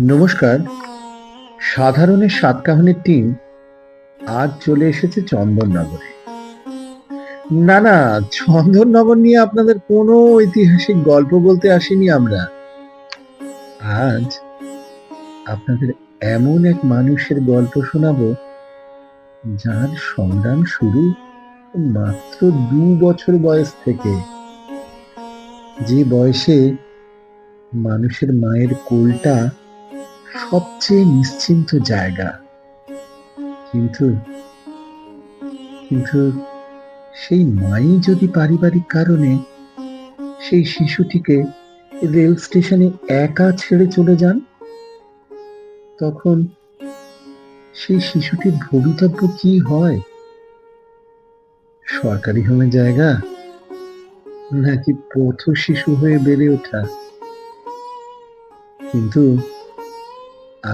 নমস্কার। সাধারণের সাতকাহনের টিম আজ চলে এসেছে চন্দননগরে। না না, চন্দননগর নিয়ে আপনাদের কোনো ঐতিহাসিক গল্প বলতে আসিনি আমরা। আজ আপনাদের এমন এক মানুষের গল্প শোনাবো, যার সংগ্রাম শুরু মাত্র দু বছর বয়স থেকে। যে বয়সে মানুষের মায়ের কোলটা সবচেয়ে নিশ্চিন্ত জায়গা। কিন্তু কিন্তু সেই মাই যদি পারিবারিক কারণে সেই শিশুটিকে রেল স্টেশনে একা ছেড়ে চলে যান, তখন সেই শিশুটির ভবিতব্য কি হয়? সরকারি হোমে জায়গা, নাকি পথ শিশু হয়ে বেড়ে ওঠা? কিন্তু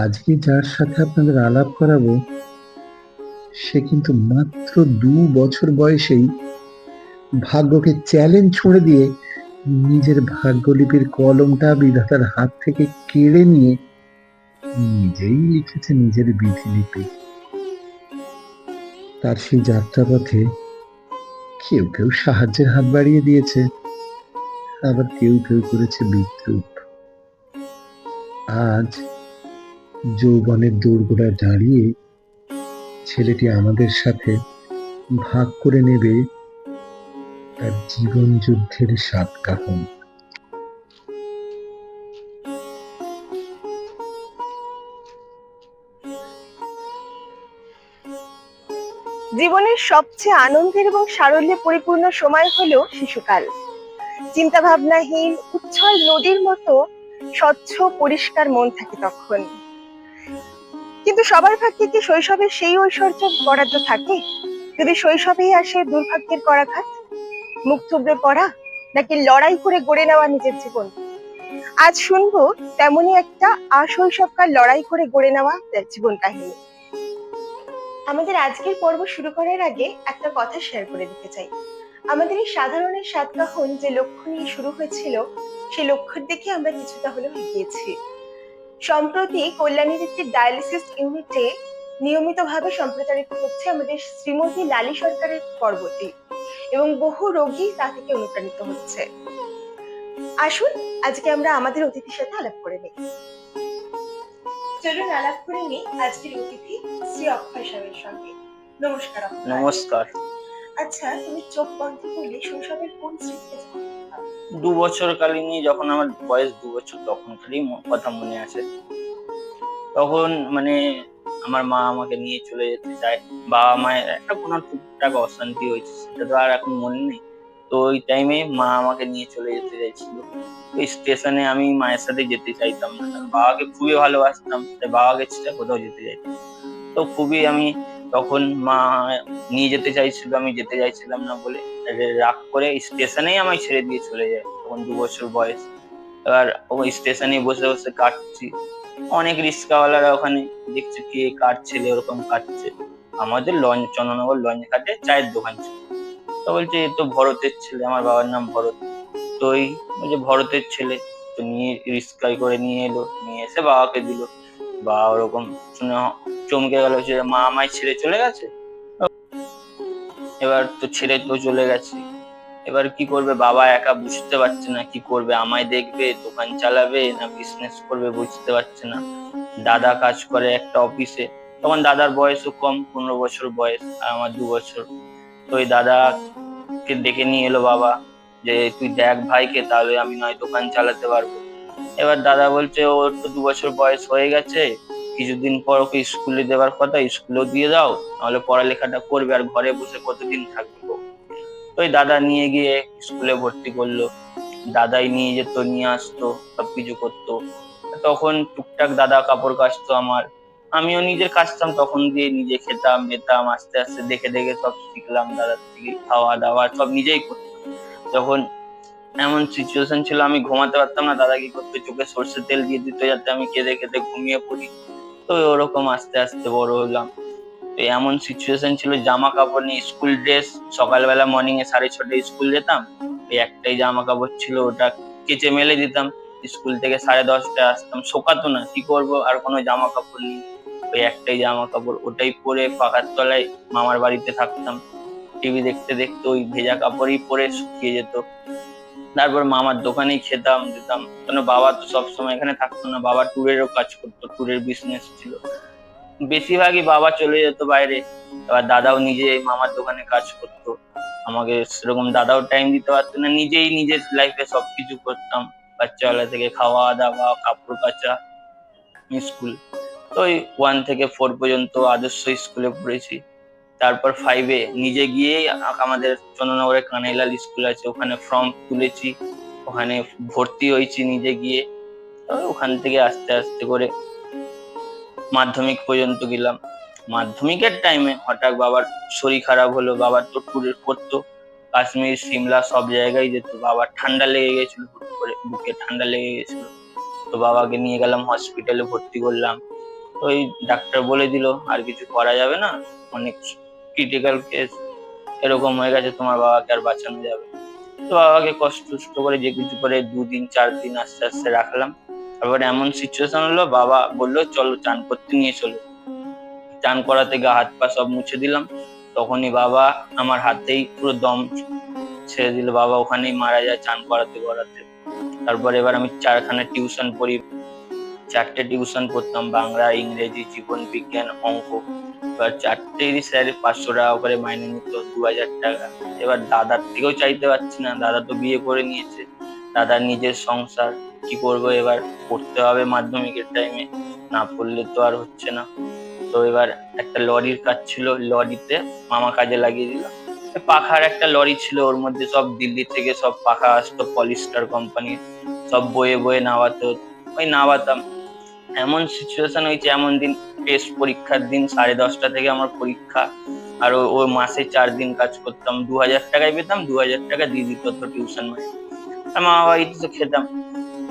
আজকে যার সাথে আপনাদের আলাপ করাবো, সে কিন্তু মাত্র দু বছর বয়সেই ভাগ্যকে চ্যালেঞ্জ ছুঁড়ে দিয়ে নিজের ভাগ্যলিপির কলমটা বিধাতার হাত থেকে কেড়ে নিয়ে নিজেই লিখেছে নিজের বিধিলিপি। তার সেই যাত্রাপথে কেউ কেউ সাহায্যের হাত বাড়িয়ে দিয়েছে, আবার কেউ কেউ করেছে বিদ্রুপ। আজ যৌবনের দোরগোড়ায় দাঁড়িয়ে ছেলেটি আমাদের সাথে ভাগ করে নেবে তার জীবন যুদ্ধের সাত কাহন। জীবনের সবচেয়ে আনন্দের এবং সারল্যে পরিপূর্ণ সময় হলো শিশুকাল। চিন্তা ভাবনাহীন উচ্ছল নদীর মতো স্বচ্ছ, পরিষ্কার মন থাকে তখন। কিন্তু সবার ভাগ্যে কি শৈশবের সেই ঐশ্বর্য বরাদ্দ থাকে? যদি শৈশবেই আসে দুর্ভাগ্যের করাঘাত মুখ থুবড়ে পড়া নাকি লড়াই করে গড়ে নেওয়া নিজের জীবন? আজ শুনব তেমনই একটা আশৈশবকাল লড়াই করে গড়ে নেওয়া জীবন কাহিনী। আমাদের আজকের পর্ব শুরু করার আগে একটা কথা শেয়ার করে দিতে চাই। আমাদের এই সাধারণের সাতকাহন যে লক্ষ্য নিয়ে শুরু হয়েছিল, সেই লক্ষ্যের দিকে আমরা কিছুটা হলেও এগিয়েছি। সম্প্রতি কল্যাণীর একটি ডায়ালিসিস ইউনিটে নিয়মিতভাবে সম্প্রচারিত হচ্ছে আমাদের শ্রীমতী লালী সরকারের পর্বটি এবং বহু রোগী তা থেকে অনুপ্রাণিত হচ্ছে। আসুন, আজকে আমরা আমাদের অতিথির সাথে আলাপ করে নিই। চলুন আলাপ করে নিই আজকের অতিথি শ্রী অক্ষয় স্বামীর সঙ্গে। নমস্কার নমস্কার। আচ্ছা তুমি চোখ বন্ধ করলে শৈশবের কোন স্মৃতিতে দু বছর কালীনই যখন আমার বয়স দু বছর তখনকারই কথা মনে আছে। তখন মানে আমার মা আমাকে নিয়ে চলে যেতে চায়। বাবা মায়ের একটা কোনো টুকটাক অশান্তি হয়েছে, সেটা তো আর এখন মনে নেই। তো ওই টাইমে মা আমাকে নিয়ে চলে যেতে চাইছিল। ওই স্টেশনে আমি মায়ের সাথে যেতে চাইতাম না। বাবাকে খুবই ভালোবাসতাম। বাবাকে কোথাও যেতে চাইতাম তো খুবই আমি তখন মা নিয়ে যেতে চাইছিল, আমি যেতে চাইছিলাম না বলে রাগ করে স্টেশনেই আমায় ছেড়ে দিয়ে চলে যায়, তখন দু বছর বয়স। এবার ওই স্টেশনে বসে বসে কাটছি। অনেক রিক্সাওয়ালারা ওখানে দেখছে কে কাটছে এরকম কাটছে। আমাদের লঞ্চ চন্দ্রনগর লঞ্চ ঘাটে চায়ের দোকান ছিল। তো বলছে, এ তো ভরতের ছেলে, আমার বাবার নাম ভরত। তো ওই বলছে ভরতের ছেলে, তো নিয়ে রিক্সায় করে নিয়ে এলো, নিয়ে এসে বাবাকে দিল। বাবা ওরকম শুনে চমকে গেল যে, মা, আমায় ছেড়ে চলে গেছে? এবার তো ছেড়ে তো চলে গেছে। এবার কি করবে? বাবা একা বুঝতে পারছে না কি করবে। আমায় দেখবে, দোকান চালাবে না বিজনেস করবে বুঝতে পারছে না। দাদা কাজ করে একটা অফিসে তখন দাদার বয়সও কম, পনেরো বছর বয়স, আর আমার দু বছর। তো ওই দাদাকে ডেকে নিয়ে এলো বাবা যে, তুই দেখ ভাইকে, তাহলে আমি নয় দোকান চালাতে পারব। এবার দাদা বলছে ওর তো দু বছর বয়স হয়ে গেছে, কিছুদিন পর ওকে স্কুলে দেওয়ার কথা স্কুলেও দিয়ে দাও, নাহলে পড়ালেখাটা করবে আর ঘরে বসে কতদিন থাকবে? ওই দাদা নিয়ে গিয়ে স্কুলে ভর্তি করল। দাদাই নিয়ে যেত, নিয়ে আসতো, সবকিছু করতো। তখন টুকটাক দাদা কাপড় কাচতো আমার। আমিও নিজের কাচতাম, তখন দিয়ে নিজে খেতাম, যেতাম, আস্তে আস্তে দেখে দেখে সব শিখলাম দাদার থেকে, খাওয়া দাওয়া সব নিজেই করতাম। যখন এমন সিচুয়েশন ছিল, আমি ঘুমাতে পারতাম না। দাদা কি করতো? চোখে সর্ষের তেল দিয়ে দিত যাতে আমি কেঁদে কেঁদে ঘুমিয়ে পড়ি। তো ওরকম আস্তে আস্তে বড় হলাম। তো এমন সিচুয়েশন ছিল জামা কাপড় নিয়ে স্কুল ড্রেস সকালবেলা মর্নিং এ সাড়ে ছটায় স্কুল যেতাম। ওই একটাই জামা কাপড় ছিল, ওটা কেচে মেলে দিতাম। স্কুল থেকে সাড়ে দশটায় আসতাম। শোকাতো না, কি করব? আর কোনো জামা কাপড় নেই। ওই একটাই জামা কাপড় ওটাই পরে পাকার তলায় মামার বাড়িতে থাকতাম। টিভি দেখতে দেখতে ওই ভেজা কাপড়ই পরে শুকিয়ে যেত। তারপর মামার দোকানেই খেতাম, দিতাম। কেন বাবা তো সবসময় এখানে থাকতো না, বাবা ট্যুরেরও কাজ করতো, ট্যুরের বিজনেস ছিল। বেশিরভাগই বাবা চলে যেত বাইরে এবার দাদাও নিজে মামার দোকানে কাজ করতো। আমাকে সেরকম দাদাও টাইম দিতে পারতো না, নিজেই নিজের লাইফে সবকিছু করতাম। বাচ্চাবেলা থেকে খাওয়া দাওয়া, কাপড় কাচা স্কুল তো ওই ওয়ান থেকে ফোর পর্যন্ত আদর্শ স্কুলে পড়েছি। তারপর ফাইভে নিজে গিয়ে আমাদের চন্দ্রনগরে কানাইলাল স্কুল আছে, ওখানে ফর্ম তুলেছি, ওখানে ভর্তি হয়েছি নিজে গিয়ে। ওখান থেকে আস্তে আস্তে করে মাধ্যমিক পর্যন্ত গেলাম। মাধ্যমিকের টাইমে হঠাৎ বাবার শরীর খারাপ হলো বাবার তো ট্যুরে করতো কাশ্মীর, সিমলা সব জায়গায় যেত। বাবার ঠান্ডা লেগে গেছিল করে বুকে ঠান্ডা লেগে গেছিল। তো বাবাকে নিয়ে গেলাম হসপিটালে ভর্তি করলাম। ওই ডাক্তার বলে দিল, আর কিছু করা যাবে না? অনেক ক্রিটিক্যাল কেস এরকম হয়ে গেছে, তোমার বাবাকে আর বাঁচানো যাবে তো বাবাকে কষ্ট কষ্ট করে যে কিছু করে দুদিন চার দিন আস্তে আস্তে রাখলাম। তারপরে এমন সিচুয়েশন হলো, বাবা বলল, চলো চান করতে নিয়ে চলো। চান করাতে গা হাত পা সব মুছে দিলাম। তখনই বাবা আমার হাতেই পুরো দম ছেড়ে দিল। বাবা ওখানেই মারা যায় চান করাতে করাতে। তারপর এবার আমি চারখানা টিউশন পড়ি। চারটে টিউশন পড়তাম, বাংলা, ইংরেজি, জীবন বিজ্ঞান, অঙ্ক। এবার চারটেরই স্যার পাঁচশো টাকা করে মাইনে নিত, দু হাজার টাকা। এবার দাদার থেকেও চাইতে পারছি না, দাদা তো বিয়ে করে নিয়েছে। দাদার নিজের সংসার, কি করব এবার? পড়তে হবে মাধ্যমিকের টাইমে না পড়লে তো আর হচ্ছে না। তো এবার একটা লরির কাজ ছিল, লরিতে মামা কাজে লাগিয়ে দিল। পাখার একটা লরি ছিল, ওর মধ্যে সব দিল্লি থেকে সব পাখা আসতো পলিস্টার কোম্পানির সব বয়ে বয়ে নামাতো, ওই নামাতাম। এমন সিচুয়েশন হয়েছে, এমন দিন টেস্ট পরীক্ষার দিন, সাড়ে দশটা থেকে আমার পরীক্ষা, আর ও- মাসে চার দিন কাজ করতাম। দু হাজার টাকায় পেতাম, দু হাজার টাকা দিয়ে দিত তো টিউশন আর মামা বাড়িতে তো খেতাম।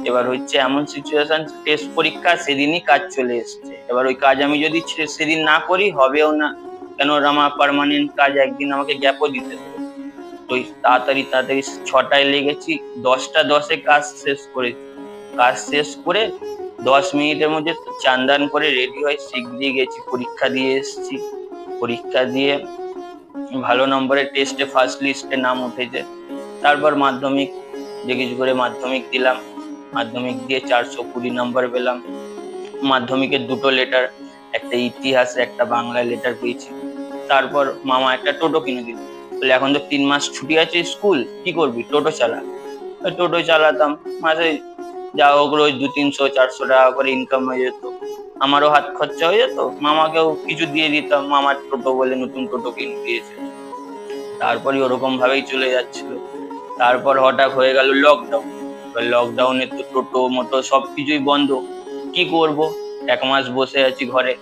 এবার হচ্ছে এমন সিচুয়েশন টেস্ট পরীক্ষা, সেদিনই কাজ চলে এসছে। এবার ওই কাজ আমি যদি সেদিন না করি, হবেও না। কেন আমার পার্মানেন্ট কাজ একদিন আমাকে গ্যাপও দিতে হবে তো তাড়াতাড়ি তাড়াতাড়ি ছটায় লেগেছি, দশটা দশে কাজ শেষ করেছি কাজ শেষ করে দশ মিনিটের মধ্যে চান্দান করে রেডি হয়ে শিগগিরই গেছি, পরীক্ষা দিয়ে এসেছি। পরীক্ষা দিয়ে ভালো নম্বরের টেস্টে ফার্স্ট লিস্টে নাম উঠেছে। তারপর মাধ্যমিক কিছু করে মাধ্যমিক দিলাম। মাধ্যমিক দিয়ে চারশো কুড়ি নম্বর পেলাম। মাধ্যমিকের দুটো লেটার একটা ইতিহাসে, একটা বাংলা লেটার পেয়েছি। তারপর মামা একটা টোটো কিনে দিল। বলে, এখন তো তিন মাস ছুটি আছে স্কুল, কি করবি? টোটো চালা। টোটো চালাতাম। মাসে যা হোক রোজ দু তিনশো, চারশো টাকা করে ইনকাম হয়ে যেত। আমারও হাত খরচা হয়ে যেত, মামাকেও কিছু দিয়ে দিতাম, মামার টোটো বলে নতুন টোটো কিনে দিয়েছে তারপরে ওরকম ভাবেই চলে যাচ্ছিল। তারপর হঠাৎ হয়ে গেল লকডাউন লকডাউনে তো টোটো, মোটো সবকিছুই বন্ধ। কি করব? এক মাস বসে আছি ঘরে।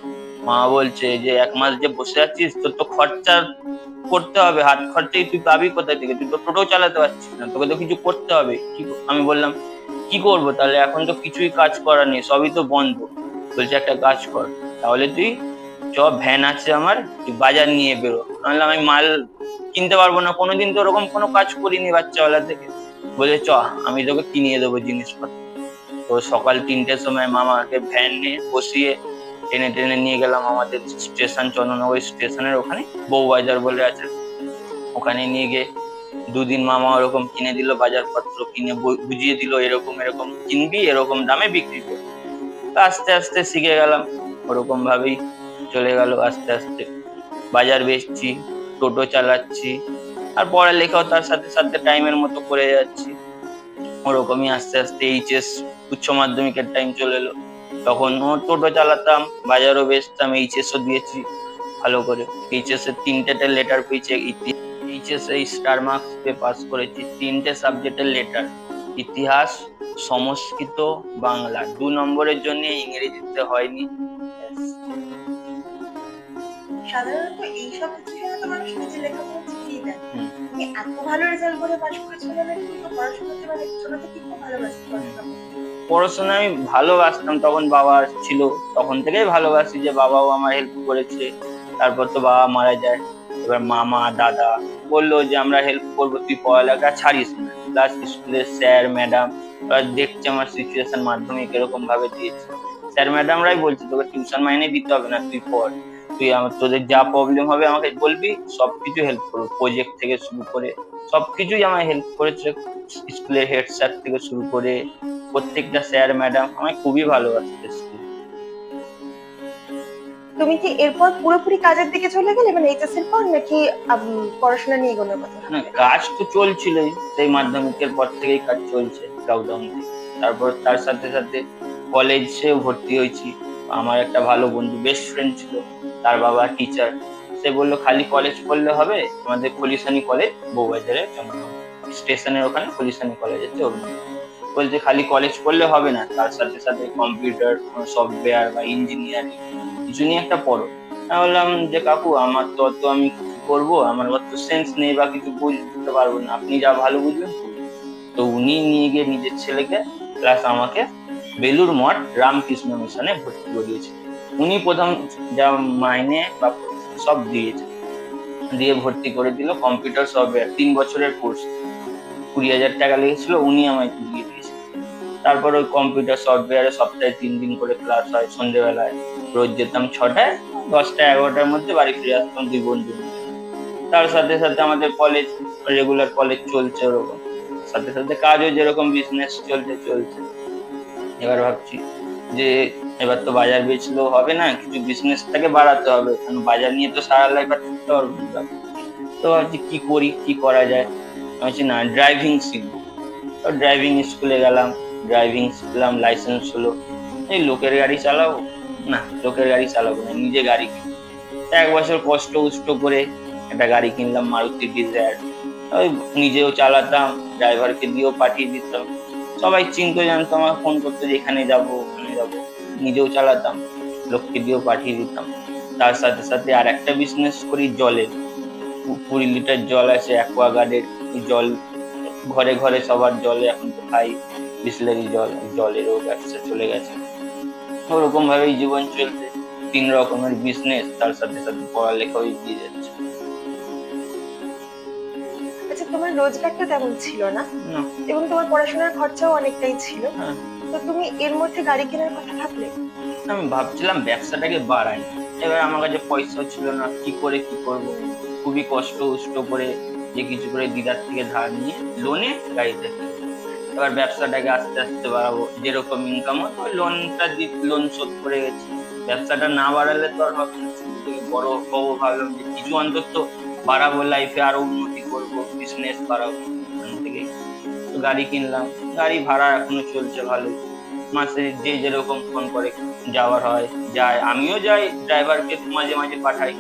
মা বলছে যে এক মাস যে বসে আছিস তোর তো খরচা করতে হবে। হাত খরচাই তুই পাবি কোথা থেকে? তুই তো টোটো চালাতে পারছিস না তোকে তো কিছু করতে হবে। কি আমি বললাম কি করব তাহলে? এখন তো কিছুই কাজ করার নেই সবই তো বন্ধ। বলছে একটা কাজ কর তাহলে তুই চ ভ্যান আছে আমার তুই বাজার নিয়ে বেরো। আমি বললাম, আমি মাল কিনতে পারব না কোনোদিন তো ওরকম কোনো কাজ করিনি বাচ্চাবেলা থেকে। বলে চ আমি তোকে কিনিয়ে দেবো জিনিসপত্র। তো সকাল তিনটের সময় মামাকে ভ্যান নিয়ে বসিয়ে টেনে টেনে নিয়ে গেলাম আমাদের স্টেশন চন্দ্রনগর স্টেশনের ওখানে, বউবাজার বলে আছে। ওখানে নিয়ে গিয়ে দুদিন মামা ওরকম কিনে দিল, বাজারপত্র কিনে বুঝিয়ে দিল, এরকম এরকম কিনবি, এরকম দামে বিক্রি করবি। তো আস্তে আস্তে শিখে গেলাম, ওরকম ভাবেই চলে গেল আস্তে আস্তে। বাজার বেচছি, টোটো চালাচ্ছি, আর পড়ালেখাও তার সাথে সাথে টাইমের মতো করে যাচ্ছি। ওরকমই আস্তে আস্তে এইচএস, উচ্চ মাধ্যমিকের টাইম চলে এলো। তখন টোটো চালাতাম বাজারও বেচতাম এইচএসও দিয়েছি ভালো করে। এইচএস এর তিনটেতে লেটার পেয়েছি এইচএস এই স্টার মার্কস পেয়ে পাস করেছি তিনটে সাবজেক্টের লেটার ইতিহাস সংস্কৃত বাংলা দু নম্বরের জন্য ইংরেজিতে হয়নি। সাধারণত এইসব সিচুয়েশনে তো মানুষ নিজে লেখাপড়া শিখিয়ে দেয় এত ভালো রেজাল্ট করে পাশ করেছ তুমি তো পড়াশোনাতে মানে ছোট থেকে খুব ভালোবাসতে পড়াশোনা করতে। পড়াশোনা আমি ভালোবাসতাম তখন বাবা ছিল, তখন থেকেই ভালোবাসি যে বাবাও আমার হেল্প করেছে। তারপর তো বাবা মারা যায়। এবার মামা, দাদা বলল যে, আমরা হেল্প করব, তুই পড়ালেখা ছাড়িস না। প্লাস স্কুলের স্যার ম্যাডাম দেখছে আমার সিচুয়েশন মাধ্যমিক এরকম ভাবে দিয়েছে। স্যার ম্যাডামরাই বলছে, তোকে টিউশন মাইনে দিতে হবে না, তুই পড়। তুই আমার, তোদের যা প্রবলেম হবে আমাকে বলবি সব কিছু হেল্প করব প্রজেক্ট থেকে শুরু করে। সবকিছুই আমায় হেল্প করেছে স্কুলের হেড স্যার থেকে শুরু করে। প্রত্যেকটা স্যার ম্যাডাম আমায় খুবই ভালোবাসতে তুমি কি এরপর পুরোপুরি কাজের দিকে চলে গেলে? মানে এইচএস এর পর নাকি পড়াশোনা নিয়ে এগোনোর কথা না কাজ তো চলছিলই সেই মাধ্যমিকের পর থেকেই কাজ চলছে লকডাউন তারপর তার সাথে সাথে কলেজে ভর্তি হয়েছি। আমার একটা ভালো বন্ধু বেস্ট ফ্রেন্ড ছিল তার বাবা টিচার সে বলল খালি কলেজ পড়লে হবে? আমাদের খলিশানি কলেজ বউবাজারে স্টেশনের ওখানে খলিশানি কলেজ আছে ওর। বলছে খালি কলেজ পড়লে হবে না। তার সাথে সাথে কম্পিউটার সফটওয়্যার বা ইঞ্জিনিয়ারিং কিছু নিয়ে একটা পড়ো। আমি বললাম যে, কাকু, আমার তো অত আমি কি করব, আমার অত সেন্স নেই বা কিছু বুঝতে পারব না। আপনি যা ভালো বুঝবেন, তো উনি নিয়ে গিয়ে নিজের ছেলেকে প্লাস আমাকে বেলুর মঠ রামকৃষ্ণ মিশনে ভর্তি করিয়েছে। উনি প্রথম যা মাইনে বা সব দিয়েছে। দিয়ে ভর্তি করে দিল কম্পিউটার সফটওয়্যার তিন বছরের কোর্স কুড়ি হাজার টাকা লেগেছিল, উনি আমায় দিয়ে তারপর ওই কম্পিউটার সফটওয়্যারে সপ্তাহে তিন দিন করে ক্লাস হয় সন্ধ্যেবেলায় রোজ যেতাম ছটায়, দশটা এগারোটার মধ্যে বাড়ি ফিরে আসতাম দুই বন্ধু তার সাথে সাথে আমাদের কলেজ রেগুলার কলেজ চলছে ওরকম। সাথে সাথে কাজও যেরকম বিজনেস চলছে চলছে। এবার ভাবছি যে এবার তো বাজার বেচলেও হবে না, কিছু বিজনেসটাকে বাড়াতে হবে। কারণ বাজার নিয়ে তো সারা লাইফ আর থাকতে পারব না। তো ভাবছি কি করি, কি করা যায়? আমি না ড্রাইভিং শিখব। ড্রাইভিং স্কুলে গেলাম। ড্রাইভিং শিখলাম লাইসেন্স হলো। এই লোকের গাড়ি চালাবো? না, লোকের গাড়ি চালাবো না, নিজে গাড়ি কিনবো। এক বছর কষ্ট, উষ্ট করে একটা গাড়ি কিনলাম, মারুতি ডিজায়ার। ওই নিজেও চালাতাম, ড্রাইভারকে দিয়েও পাঠিয়ে দিতাম। সবাই চিনতো, জানতো আমার ফোন করতো যে এখানে যাব, ওখানে যাব। নিজেও চালাতাম, লোককে দিয়েও পাঠিয়ে দিতাম। তার সাথে সাথে আর একটা বিজনেস করি জলের কুড়ি লিটার জল আছে অ্যাকোয়াগার্ডের জল, ঘরে ঘরে সবার জলে এখন তো খাই। বিসলারি জল জলেরও ব্যবসা চলে গেছে। ওরকম ভাবেই জীবন চলছে। তিন রকমের বিজনেস তার সাথে সাথে পড়ালেখাও এগিয়ে যাচ্ছে। আচ্ছা তোমার রোজগারটা তেমন ছিল না? এবং তোমার পড়াশোনার খরচাও অনেকটাই ছিল। হ্যাঁ। তো তুমি এর মধ্যে গাড়ি কেনার কথা ভাবলে? আমি ভাবছিলাম ব্যবসাটাকে বাড়াই। এবার আমার কাছে পয়সা ছিল না কি করে কি করব? খুবই কষ্ট উষ্ট করে যে কিছু করে দিদার থেকে ধার নিয়ে লোনে গাড়িটা কিনি। এবার ব্যবসাটাকে আস্তে আস্তে বাড়াবো। যেরকম ইনকাম হয় ওই লোনটা লোন শোধ করে গেছি। ব্যবসাটা না বাড়ালে তো আর হবে না। বড় হব ভাবলাম যে কিছু অন্তত বাড়াবো লাইফে আরও উন্নতি করব বিজনেস বাড়াবো। ওখান থেকে তো গাড়ি কিনলাম। গাড়ি ভাড়া এখনও চলছে ভালো মাসে যে যেরকম ফোন করে, যাওয়ার হয়, যায়। আমিও যাই ড্রাইভারকে মাঝে মাঝে পাঠাই।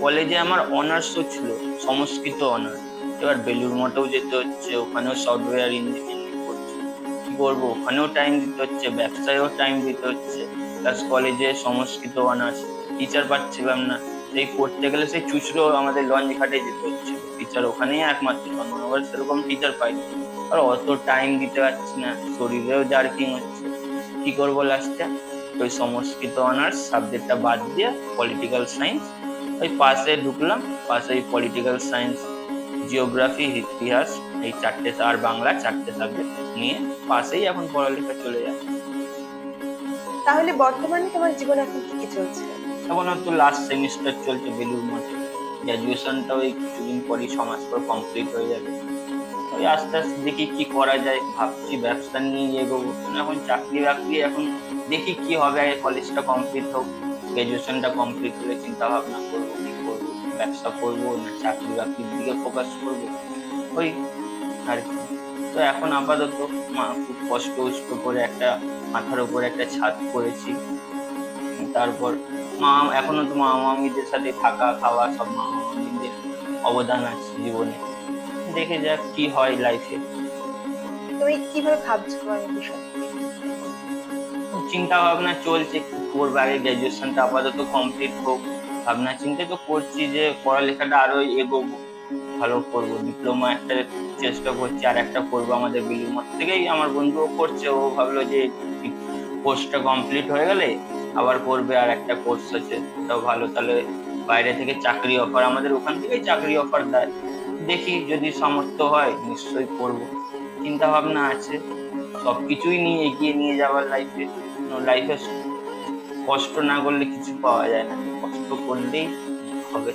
কলেজে আমার অনার্সও ছিল, সংস্কৃত অনার্স এবার বেলুর মঠেও যেতে হচ্ছে, ওখানেও সফটওয়্যার ইঞ্জিনিয়ারিং করছি। কি করব ওখানেও টাইম দিতে হচ্ছে, ব্যবসায়ও টাইম দিতে হচ্ছে। প্লাস কলেজে সংস্কৃত অনার্স টিচার পাচ্ছিলাম না। সেই পড়তে গেলে সেই চুচড়ো আমাদের লঞ্চ ঘাটে যেতে হচ্ছে। টিচার ওখানেই একমাত্র চন্দননগর সেরকম টিচার পাইনি। আর অত টাইম দিতে পারছি না, শরীরেও জার্কিং হচ্ছে। কি করব লাস্টে ওই সংস্কৃত অনার্স সাবজেক্টটা বাদ দিয়ে পলিটিক্যাল সায়েন্স ওই পাশে ঢুকলাম, পাশে ওই পলিটিক্যাল সায়েন্স জিওগ্রাফি ইতিহাস এই চারটে আর বাংলা চারটে সাবজেক্ট নিয়ে পাশেই এখন পড়ালেখা চলে যায়। তাহলে বর্তমানে তোমার জীবনে এখন কি কি চলছে? এখন তো লাস্ট সেমিস্টার চলছে বেলুর মঠে। গ্র্যাজুয়েশনটা ওই কিছুদিন পরই সমাজ পর কমপ্লিট হয়ে যাবে। ওই আস্তে আস্তে দেখি কি করা যায় ভাবছি ব্যবসা নিয়ে এগোবো। এখন চাকরি বাকরি এখন দেখি কি হবে আগে কলেজটা কমপ্লিট হোক গ্র্যাজুয়েশনটা কমপ্লিট হলে চিন্তা ভাবনা করব কি করব। ব্যবসা করব না চাকরি বাকরির দিকে ফোকাস করব ওই আর কি। তো এখন আপাতত মা খুব কষ্ট উষ্ট করে একটা মাথার উপরে একটা ছাদ করেছি। তারপর মা এখনও তো মা মামিদের সাথে থাকা খাওয়া সব মা মামিদের অবদান আছে জীবনে। দেখে যাক কি হয় লাইফে তুমি কীভাবে ভাবছ তোমার বিষয় চিন্তা ভাবনা চলছে কি করব আগে গ্র্যাজুয়েশনটা আপাতত কমপ্লিট হোক। ভাবনা চিন্তা তো করছি যে পড়ালেখাটা আরও এগোবো। ভালো করব ডিপ্লোমা একটা চেষ্টা করছি, আর একটা করব আমাদের বিল্ডিং থেকেই। আমার বন্ধুও করছে, ও ভাবলো যে কোর্সটা কমপ্লিট হয়ে গেলে আবার করবে, আর একটা কোর্স আছে। ওটাও ভালো। তাহলে বাইরে থেকে চাকরি অফার আমাদের ওখান থেকেই চাকরি অফার দেয়। দেখি যদি সামর্থ্য হয়, নিশ্চয়ই করব। চিন্তা ভাবনা আছে। সবকিছুই নিয়ে এগিয়ে নিয়ে যাওয়ার লাইফে লাইফে কষ্ট না করলে কিছু পাওয়া যায় না। করলেই হবে।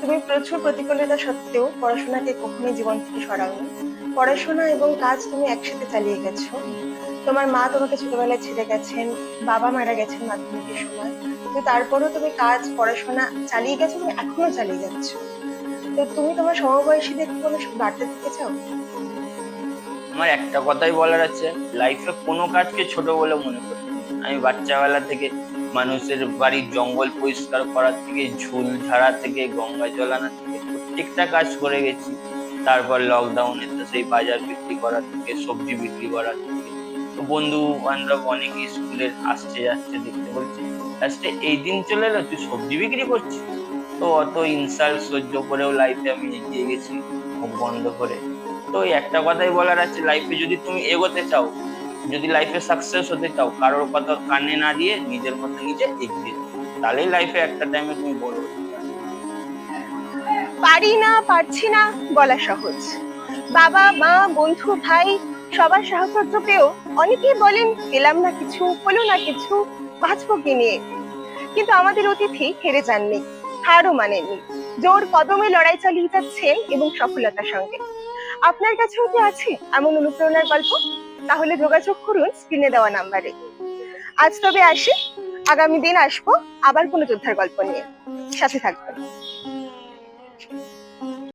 তুমি প্রচুর প্রতিকূলতা সত্ত্বেও পড়াশোনাকে কখনোই জীবন থেকে সরাওনি। পড়াশোনা এবং কাজ তুমি একসাথে চালিয়ে গেছো। তোমার মা তোমাকে ছোটবেলায় ছেড়ে গেছেন বাবা মারা গেছেন মাধ্যমিকের সময়। কিন্তু তারপরেও তুমি কাজ পড়াশোনা চালিয়ে গেছো এবং এখনও চালিয়ে যাচ্ছ। তো তুমি তোমার সমবয়সীদের কোনো বার্তা দিতে চাও? আমার একটা কথাই বলার আছে লাইফে কোনো কাজকে ছোট বলে মনে করি। আমি বাচ্চাবেলা থেকে মানুষের বাড়ির জঙ্গল পরিষ্কার করার থেকে, ঝুল ঝাড়া থেকে, গঙ্গা জল আনা থেকে প্রত্যেকটা কাজ করে গেছি। তারপর লকডাউনে তো সেই বাজার বিক্রি করার থেকে, সবজি বিক্রি করার থেকে। তো বন্ধু বান্ধব অনেকে স্কুলের আসছে, যাচ্ছে, দেখতে বলছে লাস্টে এই দিন চলে এলো, তুই সবজি বিক্রি করছিস? তো অত ইনসাল্ট সহ্য করেও লাইফে আমি এগিয়ে গেছি, মুখ বন্ধ করে। তো একটা কথাই বলার আছে লাইফে যদি তুমি এগোতে চাও যদি লাইফে সাকসেস হতে চাও, কারোর কথা কানে না দিয়ে নিজের মতো নিজে এগিয়ে যাও। তাহলেই লাইফে একটা টাইমে তুমি বড় হতে পারি না, পারছি না, বলা সহজ। বাবা, মা, বন্ধু, ভাই, সবার সাহচর্য পেয়েও অনেকেই বলেন, পেলাম না কিছু, হলো না কিছু, বাঁচবো কি নিয়ে? কিন্তু আমাদের অতিথি হেরে যাননি, হারও মানেননি। জোর কদমে লড়াই চালিয়ে যাচ্ছেন এবং সফলতার সঙ্গে। আপনার কাছেও কি আছে এমন অনুপ্রেরণার গল্প? তাহলে যোগাযোগ করুন স্ক্রিনে দেওয়া নাম্বারে আজ তবে আসি, আগামী দিন আসব আবার কোনো যোদ্ধার গল্প নিয়ে। সাথে থাকবেন।